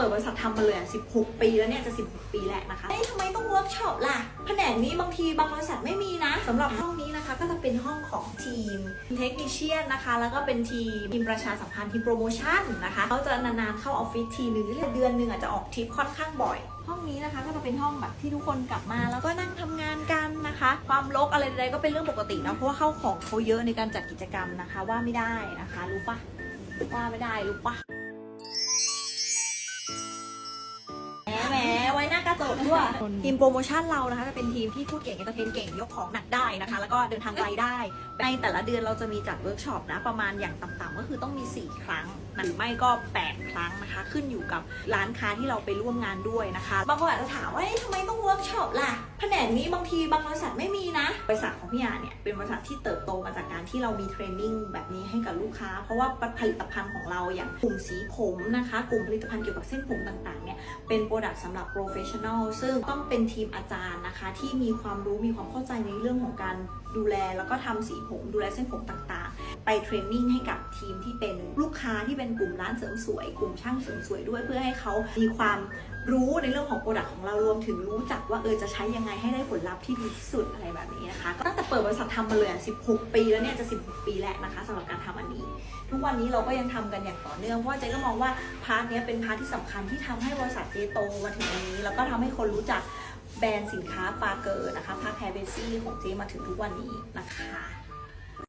ปิดบริษัททำมาเลยอะ16 ปีแล้วเนี่ยจะ 16 ปีแล้วนะคะเอ้ยทำไมต้องเวิร์กช็อปล่ะ แผนกนี้บางทีบางบริษัทไม่มีนะสำหรับห้องนี้นะคะก็จะเป็นห้องของทีมเทคนิชเชียนนะคะ แล้วก็เป็นทีมทีมประชาสัมพันธ์ทีมโปรโมชั่นนะคะเขาจะนานๆเข้าออฟฟิศทีนึงหรือเดือนหนึ่งอาจจะออกทริปค่อนข้างบ่อย ห้องนี้นะคะก็จะเป็นห้องแบบที่ทุกคนกลับมาแล้วก็นั่งทำงานกันนะคะ ความรกอะไรใดๆก็เป็นเรื่องปกตินะเพราะว่าเข้าของเขาเยอะในการจัดกิจกรรมนะคะว่าไม่ได้นะคะรู้ปะว่าไม่ได้รู้ปะ แจกด้วยทีมโปรโมชั่นเรานะคะจะเป็นทีมที่พูดเก่งเอนเตอร์เทนเก่งยกของหนักได้นะคะ แล้วก็เดินทางไกลได้ ในแต่ละเดือนเราจะมีจัดเวิร์กช็อปนะ ประมาณอย่างต่ำๆก็คือต้องมี 4 ครั้งหรือไม่ก็ 8 ครั้งนะคะ ขึ้นอยู่กับร้านค้าที่เราไปร่วมงานด้วยนะคะ บางคนอาจจะถามว่าทำไมต้องเวิร์กช็อปล่ะแผนกนี้บางทีบางบริษัทไม่มีนะ บริษัทของพี่อาเนี่ยเป็นบริษัทที่เติบโตมาจากการที่เรามีเทรนนิ่งแบบนี้ให้กับลูกค้า เพราะว่าผลิตภัณฑ์ของเราอย่างกลุ่มสีผมนะคะ กลุ่มผลิตภัณฑ์เกี่ยวกับเส้นผมต่างๆเนี่ยเป็นโปรดักต์สำหรับ professional ซึ่งต้องเป็นทีมอาจารย์นะคะ ที่มีความรู้มีความเข้าใจในเรื่องของการดูแล แล้วก็ทำสีผม ดูแลเส้นผมต่างๆ ไปเทรนนิ่งให้กับทีมที่เป็นลูก ค้าที่เป็นกลุ่มร้านเสริมสวย กลุ่มช่างเสริมสวยด้วยเพื่อให้เขามีความรู้ในเรื่องของโปรดักต์ของเรารวมถึงรู้จักว่าเออจะใช้ยังไงให้ได้ผลลัพธ์ที่ดีที่สุดอะไรแบบนี้นะคะตั้งแต่เปิดบริษัททำมาเลย16 ปีแล้วเนี่ยจะ 16 ปีแล้วนะคะสำหรับการทำอันนี้ ทุกวันนี้เราก็ยังทำกันอย่างต่อเนื่องเพราะเจ๊ก็มองว่าพาร์ทเนี้ยเป็นพาร์ทที่สำคัญที่ทำให้บริษัทเจโตมาถึงวันนี้ แล้วก็ทำให้คนรู้จักแบรนด์สินค้าปาเกอร์นะคะพาแคร์เบซี่ของเจมาถึงทุกวันนี้นะคะ